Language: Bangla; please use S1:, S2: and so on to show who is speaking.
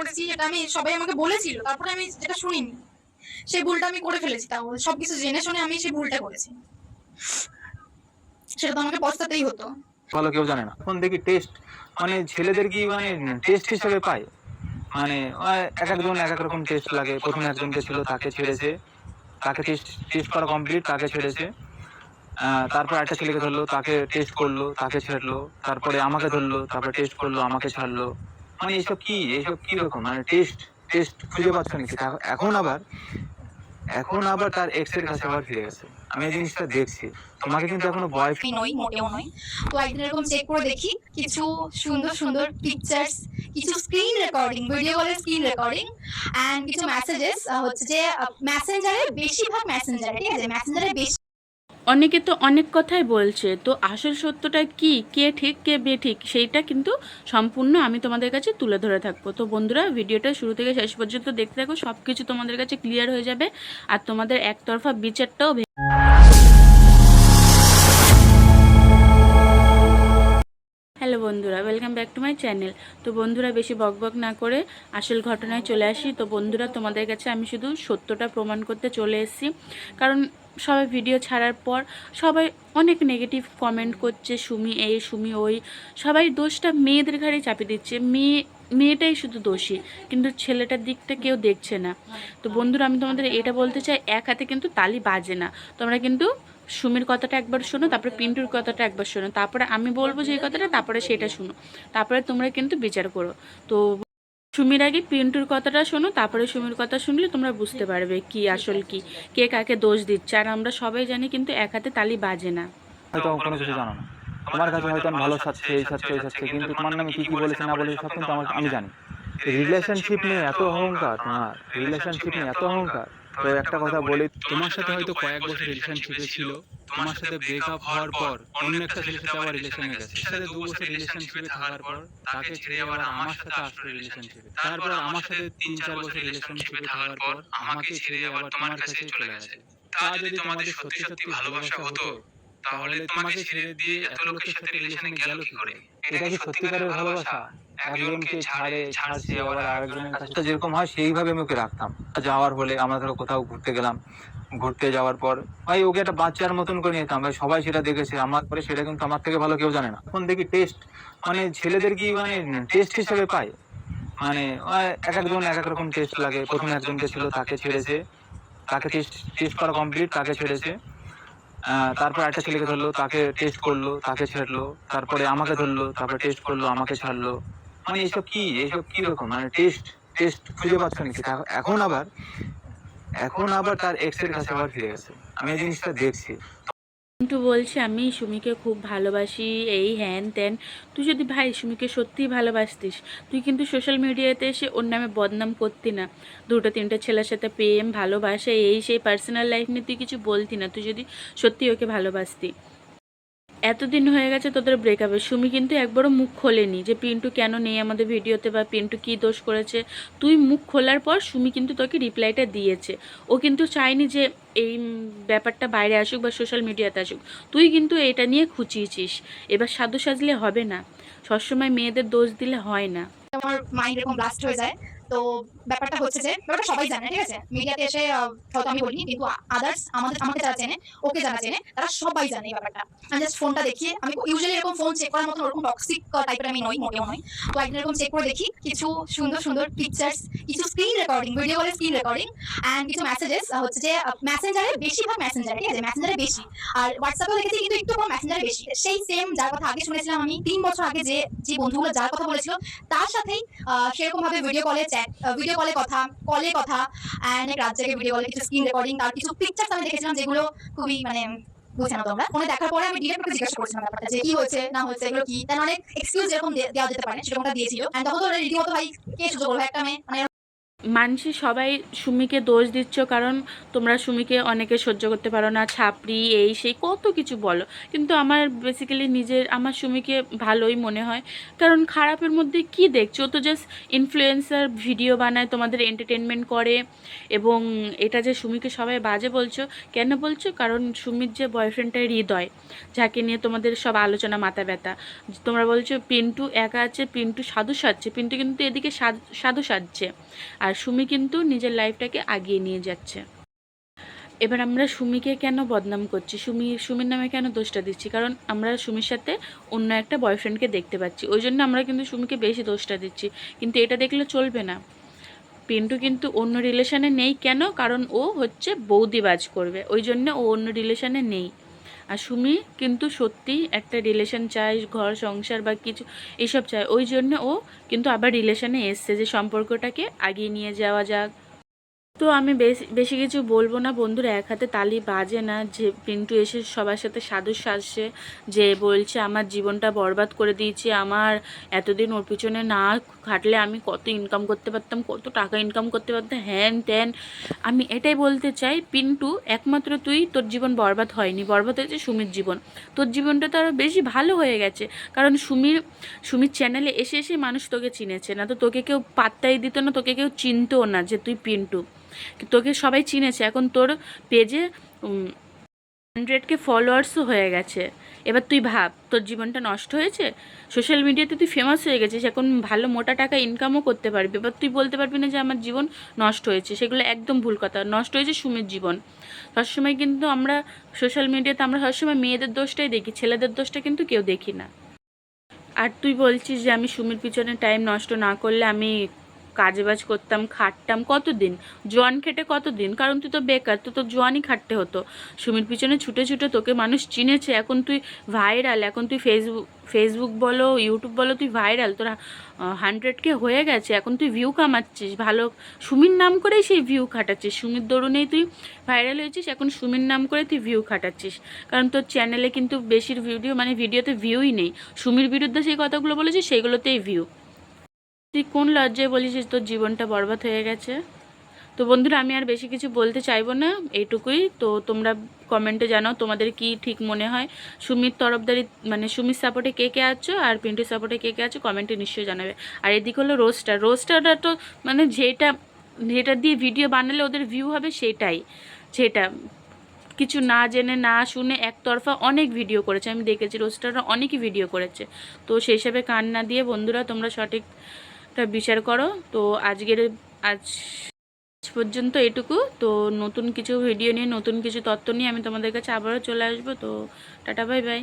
S1: করেছি, এটা আমি, সবাই আমাকে বলেছিল, তারপরে আমি যেটা শুনিনি। সেই ভুলটা আমি করে ফেলেছি, তাও সবকিছু জেনে শুনে আমি সেই ভুলটা করেছি। সেটা তো আমাকে পস্তাতেই হতো।
S2: ভালো কেউ জানে না। এখন দেখি টেস্ট মানে ছেলেদের কি মানে টেস্ট হিসেবে পায়? মানে এক একজন এক এক রকম টেস্ট লাগে। প্রথমে একজনকে ছিল, তাকে ছেড়েছে। তাকে টেস্ট টেস্ট করা কমপ্লিট তাকে ছেড়েছে। তারপর একটা ছেলেকে ধরলো, তাকে টেস্ট করল, তাকে ছেড়লো। তারপরে আমাকে ধরলো, তারপরে টেস্ট করল, আমাকে ছাড়লো। মানে এইসব কি? এইসব কি রকম? মানে টেস্ট টেস্ট খুঁজে পাচ্ছ নাকি? এখন? আবার এখন আবার তার এক্সের কাছে আবার ফিরে গেছে আমি এই জিনিসটা দেখছি। তোমাকে কিন্তু এখনও বয়
S1: আমি নই মোটেও নই তো একদিন এরকম চেক করে দেখি কিছু সুন্দর সুন্দর পিকচার্স কিছু স্ক্রিন রেকর্ডিং ভিডিও কলের স্ক্রিন রেকর্ডিং অ্যান্ড কিছু মেসেজেস হচ্ছে যে মেসেঞ্জারে বেশিরভাগ মেসেঞ্জারে ঠিক আছে? মেসেঞ্জারে বেশি
S3: অনেকে তো অনেক কথাই বলছে, তো আসল সত্যটা কি, কে ঠিক, কে বেঠিক, সেইটা কিন্তু সম্পূর্ণ আমি তোমাদের কাছে তুলে ধরে থাকব। তো বন্ধুরা, ভিডিওটা শুরু থেকে শেষ পর্যন্ত দেখতে থাকো সব কিছু তোমাদের কাছে ক্লিয়ার হয়ে যাবে, আর তোমাদের একতরফা বিচারটাও হ্যালো বন্ধুরা welcome back to my channel তো বন্ধুরা, বেশি বকবক না করে আসল ঘটনায় চলে আসি। তো বন্ধুরা, তোমাদের কাছে আমি শুধু সত্যটা প্রমাণ করতে চলে এসেছি। কারণ সবাই ভিডিও ছাড়ার পর সবাই অনেক নেগেটিভ কমেন্ট করছে, সুমি এই সুমি ওই। সবাই দোষটা মেয়েদের ঘাড়ে চাপিয়ে দিচ্ছে। মেয়ে, মেয়েটাই শুধু দোষী, কিন্তু ছেলেটার দিকটা কেউ দেখছে না। তো বন্ধুরা, আমি তোমাদের এটা বলতে চাই, এক হাতে কিন্তু তালি বাজে না। তোমরা কিন্তু সুমির কথাটা একবার শোনো, তারপরে পিন্টুর কথাটা একবার শোনো। তারপরে আমি বলব যে কথাটা, তারপরে সেটা শোনো। তারপরে তোমরা কিন্তু বিচার করো। তো সুমির আগে পিন্টুর কথাটা শোনো, তারপরে সুমির কথা শুনলে তোমরা বুঝতে পারবে কি আসল কি, কে কাকে দোষ দিচ্ছে। আর আমরা সবাই জানি কিন্তু এক হাতে তালি বাজে না।
S2: হয়তো কোনো কিছু জানো না। তোমার কাছে হয়তো আমি ভালো সাজছে, এই সাজছে এই সাজছে, কিন্তু তোমার নামে কি কি বলেছে, না বলেছে, সব কিন্তু আমার আমি জানি। রিলেশনশিপ নিয়ে এত অহংকার, তোমার। রিলেশনশিপ নিয়ে এত অহংকার। তো একটা কথা বলি,
S4: তোমার সাথে হয়তো কয়েক বছর রিলেশনশিপে ছিল। তোমার সাথে ব্রেকআপ হওয়ার পর অন্য একটা ছেলের সাথে আবার রিলেশনে গেছে সেটা সাথে দু বছর রিলেশনশিপে থাকার পর তাকে ছেড়ে আবার আমার সাথে আসলো রিলেশনশিপে তারপর আমার সাথে তিন চার বছর রিলেশনশিপে থাকার পর আমাকে ছেড়ে আবার তোমার কাছে চলে গেছে তা যদি তোমাদের সত্যি সত্যি ভালোবাসা হতো তাহলে তোমাকে ছেড়ে দিয়ে এত লোকের সাথে রিলেশনে গেল কি করে?
S2: এটা কি সত্যিকারের ভালোবাসা? একজনকে ছাড়ে ছাড়ছে আবার আরেকজনের কাছে তো যেরকম হয় সেইভাবে আমি ওকে রাখতাম। যাওয়ার হলে আমরা ধরো কোথাও ঘুরতে গেলাম। ঘুরতে যাওয়ার পর ভাই ওকে একটা বাচ্চার মতন করে নিতাম ভাই সবাই সেটা দেখেছে। আমার পরে সেটা কিন্তু আমার থেকে ভালো কেউ জানে না। এখন দেখি টেস্ট মানে ছেলেদের কি মানে টেস্ট হিসেবে পায়? মানে এক একজন এক এক রকম টেস্ট লাগে। প্রথমে একজনকে ছিল তাকে ছেড়েছে। তাকে টেস্ট টেস্ট করা কমপ্লিট তাকে ছেড়েছে। তারপর একটা ছেলেকে ধরলো, তাকে টেস্ট করল, তাকে ছাড়লো, তারপরে আমাকে ধরলো, তারপরে টেস্ট করল, আমাকে ছাড়লো। মানে এইসব কি? এইসব কি রকম? মানে টেস্ট টেস্ট খুঁজে পাচ্ছ নাকি? এখন আবার এখন আবার তার এক্সের কাছে আবার ফিরে গেছে। আমি এই জিনিসটা দেখছি।
S3: কিন্তু বলছে আমি সুমিকে খুব ভালোবাসি, এই হ্যান ত্যান। তুই যদি ভাই সুমিকে সত্যিই ভালোবাসতিস, তুই কিন্তু সোশ্যাল মিডিয়াতে এসে ওর নামে বদনাম করতি না। দুটো তিনটে ছেলের সাথে প্রেম, ভালোবাসা, এই সেই পার্সোনাল লাইফ নিয়ে তুই কিছু বলতি না, তুই যদি সত্যি ওকে ভালোবাসতি। এতদিন হয়ে গেছে তোদের ব্রেকআপে সুমি কিন্তু একবারও মুখ খোলেনি যে, পিন্টু কেন নেই আমাদের ভিডিওতে বা পিন্টু কী দোষ করেছে? তুই মুখ খোলার পর সুমি কিন্তু তোকে রিপ্লাইটা দিয়েছে। ও কিন্তু চায়নি যে এই ব্যাপারটা বাইরে আসুক বা সোশ্যাল মিডিয়াতে আসুক। তুই কিন্তু এটা নিয়ে খুঁচিয়েছিস। এবার সাধু সাজলে হবে না। সবসময় মেয়েদের দোষ দিলে হয় না।
S1: আমার মাইন্ড এরকম ব্লাস্ট হয়ে যায়। তো ব্যাপারটা হচ্ছে যে, ব্যাপারটা সবাই জানে, ঠিক আছে? মিডিয়াতে এসে হয়তো আমি বলিনি, কিন্তু আদার্স আমাদের, আমাকে যারা চেনে, ওকে যারা চেনে, তারা সবাই জানে এই ব্যাপারটা। আমি জাস্ট ফোনটা দেখিয়ে, আমি ইউজুয়ালি এরকম ফোন চেক করার মতো ওরকম টক্সিক টাইপের আমি নই, মোটেও নই। তো একদিন এরকম চেক করে দেখি, কিছু সুন্দর সুন্দর পিকচার্স কিছু স্ক্রিন রেকর্ডিং ভিডিও কলের স্ক্রিন রেকর্ডিং অ্যান্ড কিছু মেসেজেস হচ্ছে যে মেসেঞ্জারে বেশিরভাগ মেসেঞ্জারে ঠিক আছে? মেসেঞ্জারে বেশি। আর হোয়াটসঅ্যাপেও দেখেছি, কিন্তু একটু কম মেসেঞ্জারে বেশি। সেই সেম যার কথা আগে শুনেছিলাম আমি, তিন বছর আগে যে যে বন্ধুগুলো যার কথা বলেছিল, তার সাথেই সেরকম ভাবে ভিডিও কলে চ্যাট ভিডিও কলে কথা কলে কথা অ্যান্ড এক রাত জেগে ভিডিও কলে কিছু স্ক্রিন রেকর্ডিং তার কিছু পিকচার্স আমি দেখেছিলাম যেগুলো খুবই মানে বুঝে না তোমরা ফোনে দেখার পরে আমি ডিরেক্ট জিজ্ঞাসা করছিলাম ব্যাপারটা যে কি হয়েছে, না হয়েছে, এগুলো কি? তাহলে অনেক এক্সকিউজ যেরকম দেওয়া যেতে পারে, সেরকমটা দিয়েছিল। তখন তো ভাই, কে সুযোগ করবে একটা মেয়ে মানে
S3: মানছি সবাই সুমিকে দোষ দিচ্ছ কারণ তোমরা সুমিকে অনেকে সহ্য করতে পারো না, ছাপড়ি, এই, সেই, কত কিছু বলো। কিন্তু আমার বেসিক্যালি নিজের, আমার সুমিকে ভালোই মনে হয়। কারণ খারাপের মধ্যে কি দেখছ? তো জাস্ট ইনফ্লুয়েন্সার ভিডিও বানায়, তোমাদের এন্টারটেনমেন্ট করে এবং এটা যে সুমিকে সবাই বাজে বলছো, কেন বলছো? কারণ সুমির যে বয়ফ্রেন্ডটা হৃদয়, যাকে নিয়ে তোমাদের সব আলোচনা মাথা ব্যথা। তোমরা বলছো, পিন্টু একা আছে, পিন্টু সাধু সাজছে। পিন্টু কিন্তু এদিকে সাধু সাজছে। আর সুমি কিন্তু নিজের লাইফটাকে আগিয়ে নিয়ে যাচ্ছে। এবার আমরা সুমিকে কেন বদনাম করছি? সুমি, সুমির নামে কেন দোষটা দিচ্ছি? কারণ আমরা সুমির সাথে অন্য একটা বয়ফ্রেন্ডকে দেখতে পাচ্ছি। ওই জন্য আমরা কিন্তু সুমিকে বেশি দোষটা দিচ্ছি। কিন্তু এটা দেখলে চলবে না। পিন্টু কিন্তু অন্য রিলেশানে নেই কেন? কারণ ও হচ্ছে বৌদিবাজ করবে। ওই জন্য ও অন্য রিলেশানে নেই। আর সুমি কিন্তু সত্যি একটা রিলেশন চাই ঘর, সংসার বা কিছু, এসব চায়। ওই জন্য ও কিন্তু আবার রিলেশনে এসছে যে সম্পর্কটাকে আগিয়ে নিয়ে যাওয়া যাক। তো আমি বেশি বেশি কিছু বলব না। বন্ধুরা, এক হাতে তালি বাজে না। যে পিন্টু এসে সবার সাথে সাধু সাজছে যে বলছে, আমার জীবনটা বরবাদ করে দিয়েছি। আমার এতদিন ওর পিছনে না খাটলে আমি কত ইনকাম করতে পারতাম, কত টাকা ইনকাম করতে পারতাম। হ্যান ত্যান। আমি এটাই বলতে চাই, পিন্টু, একমাত্র তুই তোর জীবন বরবাদ হয়নি। বরবাদ হয়েছে সুমির জীবন। তোর জীবনটা তো আরও বেশি ভালো হয়ে গেছে। কারণ সুমির সুমির চ্যানেলে এসে এসে মানুষ তোকে চিনেছে। না তো তোকে কেউ পাত্তাই দিত না, তোকে কেউ চিনতও না যে তুই পিন্টু। তোকে সবাই চিনেছে। এখন তোর পেজে হান্ড্রেডকে ফলোয়ার্সও হয়ে গেছে। এবার তুই ভাব, তোর জীবনটা নষ্ট হয়েছে? সোশ্যাল মিডিয়াতে তুই ফেমাস হয়ে গেছিস, এখন ভালো মোটা টাকা ইনকামও করতে পারবি। এবার তুই বলতে পারবি না যে আমার জীবন নষ্ট হয়েছে। সেগুলো একদম ভুল কথা। নষ্ট হয়েছে সুমির জীবন। সবসময় কিন্তু আমরা সোশ্যাল মিডিয়াতে আমরা সবসময় মেয়েদের দোষটাই দেখি, ছেলেদের দোষটা কিন্তু কেউ দেখি না। আর তুই বলছিস যে আমি সুমির পিছনে টাইম নষ্ট না করলে আমি কাজে বাজ করতাম, খাটতাম, কতদিন? জোয়ান খেটে কতদিন? কারণ তুই তো বেকার, তো তোর জোয়ানই খাটতে হতো। সুমির পিছনে ছুটে ছুটে তোকে মানুষ চিনেছে, এখন তুই ভাইরাল এখন তুই ফেসবুক ফেসবুক বলো ইউটিউব বলো, তুই ভাইরাল তোর হান্ড্রেডকে হয়ে গেছে, এখন তুই ভিউ কামাচ্ছিস। ভালো, সুমির নাম করেই সেই ভিউ খাটাচ্ছিস। সুমির দরুনেই তুই ভাইরাল হয়েছিস, এখন সুমির নাম করে তুই ভিউ খাটাচ্ছিস। কারণ তোর চ্যানেলে কিন্তু বেশির ভিডিও মানে ভিডিওতে ভিউই নেই। সুমির বিরুদ্ধে সেই কথাগুলো বলেছিস, সেইগুলোতেই ভিউ তুই কোন লজ্জায় বলিস তোর জীবনটা বরবাদ হয়ে গেছে? তো বন্ধুরা, আমি আর বেশি কিছু বলতে চাইব না, এইটুকুই। তো তোমরা কমেন্টে জানাও তোমাদের কি ঠিক মনে হয়। সুমির তরফদারি মানে সুমির সাপোর্টে কে কে আছো আর পিন্টুর সাপোর্টে কে কে আছো কমেন্টে নিশ্চয়ই জানাবে। আর এদিকে হলো রোস্টার। রোস্টারটা তো মানে যেটা যেটা দিয়ে ভিডিও বানালে ওদের ভিউ হবে সেটাই যেটা কিছু না জেনে, না শুনে একতরফা অনেক ভিডিও করেছে। আমি দেখেছি রোস্টাররা অনেকই ভিডিও করেছে। তো সেই হিসাবে কান না দিয়ে বন্ধুরা, তোমরা সঠিকটা বিচার করো। তো আজকের, আজ আজ পর্যন্ত এটুকু। তো নতুন কিছু ভিডিও নিয়ে, নতুন কিছু তত্ত্ব নিয়ে আমি তোমাদের কাছে আবারও চলে আসব। তো টাটা বাই বাই